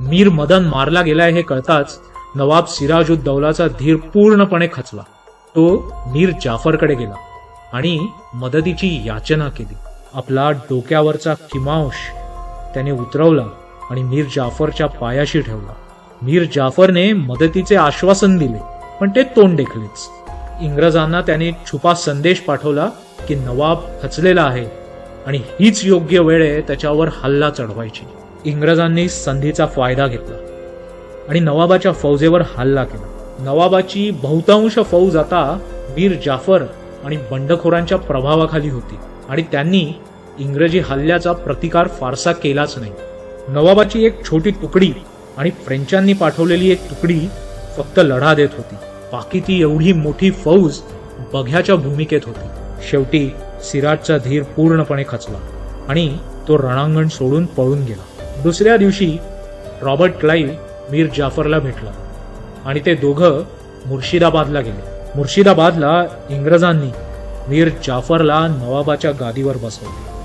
मीर मदन मारला गेलाय हे कळताच नवाब सिराजुद्दौलाचा धीर पूर्णपणे खचला. तो मीर जाफरकडे गेला आणि मदतीची याचना केली. आपला डोक्यावरचा किमांश त्याने उतरवला आणि मीर जाफरच्या पायाशी ठेवला. मीर जाफरने मदतीचे आश्वासन दिले पण ते तोंड देखलेच. इंग्रजांना त्याने छुपा संदेश पाठवला की नवाब खचलेला आहे आणि हीच योग्य वेळ आहे त्याच्यावर हल्ला चढवायची. इंग्रजांनी संधीचा फायदा घेतला आणि नवाबाच्या फौजेवर हल्ला केला. नवाबाची बहुतांश फौज आता मीर जाफर आणि बंडखोरांच्या प्रभावाखाली होती आणि त्यांनी इंग्रजी हल्ल्याचा प्रतिकार फारसा केलाच नाही. नवाबाची एक छोटी तुकडी आणि फ्रेंचांनी पाठवलेली एक तुकडी फक्त लढा देत होती. बाकी ती एवढी मोठी फौज बघ्याच्या भूमिकेत होती. शेवटी सिराजचा धीर पूर्णपणे खचला आणि तो रणांगण सोडून पळून गेला. दुसऱ्या दिवशी रॉबर्ट क्लाईव्ह मीर जाफरला भेटला आणि ते दोघं मुर्शिदाबादला गेले. मुर्शिदाबादला इंग्रजांनी मीर जाफरला नवाबाच्या गादीवर बसवले.